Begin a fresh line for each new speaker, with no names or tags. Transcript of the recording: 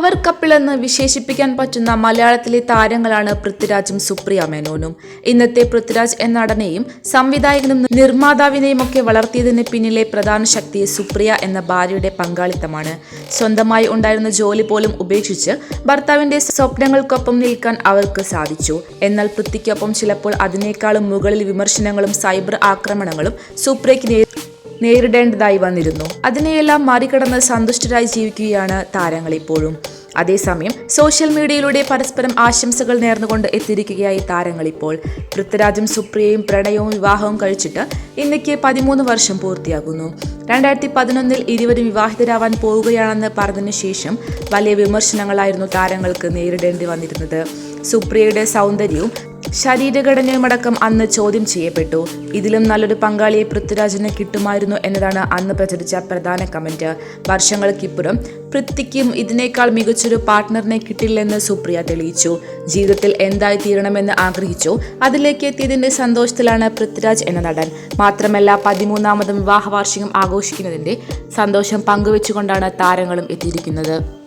Power couple എന്ന് വിശേഷിപ്പിക്കാൻ പറ്റുന്ന മലയാളത്തിലെ താരങ്ങളാണ് പൃഥ്വിരാജും സുപ്രിയ മേനോനും. ഇന്നത്തെ പൃഥ്വിരാജ് എന്ന നടനെയും സംവിധായകനും നിർമ്മാതാവിനെയും ഒക്കെ വളർത്തിയതിന് പിന്നിലെ പ്രധാന ശക്തി സുപ്രിയ എന്ന ഭാര്യയുടെ പങ്കാളിത്തമാണ്. സ്വന്തമായി ഉണ്ടായിരുന്ന ജോലി പോലും ഉപേക്ഷിച്ച് ഭർത്താവിന്റെ സ്വപ്നങ്ങൾക്കൊപ്പം നിൽക്കാൻ അവർക്ക് സാധിച്ചു. എന്നാൽ പൃഥ്വിക്കൊപ്പം ചിലപ്പോൾ അതിനേക്കാളും മുകളിൽ വിമർശനങ്ങളും സൈബർ ആക്രമണങ്ങളും സുപ്രിയയ്ക്ക് നേരിടേണ്ടതായി വന്നിരുന്നു. അതിനെയെല്ലാം മറികടന്ന് സന്തുഷ്ടരായി ജീവിക്കുകയാണ് താരങ്ങൾ ഇപ്പോഴും. അതേസമയം സോഷ്യൽ മീഡിയയിലൂടെ പരസ്പരം ആശംസകൾ നേർന്നുകൊണ്ട് എത്തിയിരിക്കുകയായി താരങ്ങൾ ഇപ്പോൾ. പൃഥ്വിരാജും സുപ്രിയയും പ്രണയവും വിവാഹവും കഴിച്ചിട്ട് ഇന്നേക്ക് പതിമൂന്ന് വർഷം പൂർത്തിയാകുന്നു. രണ്ടായിരത്തി പതിനൊന്നിൽ ഇരുവരും വിവാഹിതരാവാൻ പോവുകയാണെന്ന് പറഞ്ഞതിനു ശേഷം വലിയ വിമർശനങ്ങളായിരുന്നു താരങ്ങൾക്ക് നേരിടേണ്ടി വന്നിരുന്നത്. സുപ്രിയയുടെ സൗന്ദര്യവും ശരീരഘടനയുമടക്കം അന്ന് ചോദ്യം ചെയ്യപ്പെട്ടു. ഇതിലും നല്ലൊരു പങ്കാളിയെ പൃഥ്വിരാജിന് കിട്ടുമായിരുന്നു എന്നതാണ് അന്ന് പ്രചരിച്ച പ്രധാന കമന്റ്. വർഷങ്ങൾക്കിപ്പുറം പൃഥ്വിക്കും ഇതിനേക്കാൾ മികച്ചൊരു പാർട്ട്ണറിനെ കിട്ടില്ലെന്ന് സുപ്രിയ തെളിയിച്ചു. ജീവിതത്തിൽ എന്തായി തീരണമെന്ന് ആഗ്രഹിച്ചു. അതിലേക്ക് എത്തിയതിന്റെ സന്തോഷത്തിലാണ് പൃഥ്വിരാജ് എന്ന നടൻ. മാത്രമല്ല പതിമൂന്നാമതും വിവാഹവാർഷികം ആഘോഷിക്കുന്നതിന്റെ സന്തോഷം പങ്കുവെച്ചുകൊണ്ടാണ് താരങ്ങളും എത്തിയിരിക്കുന്നത്.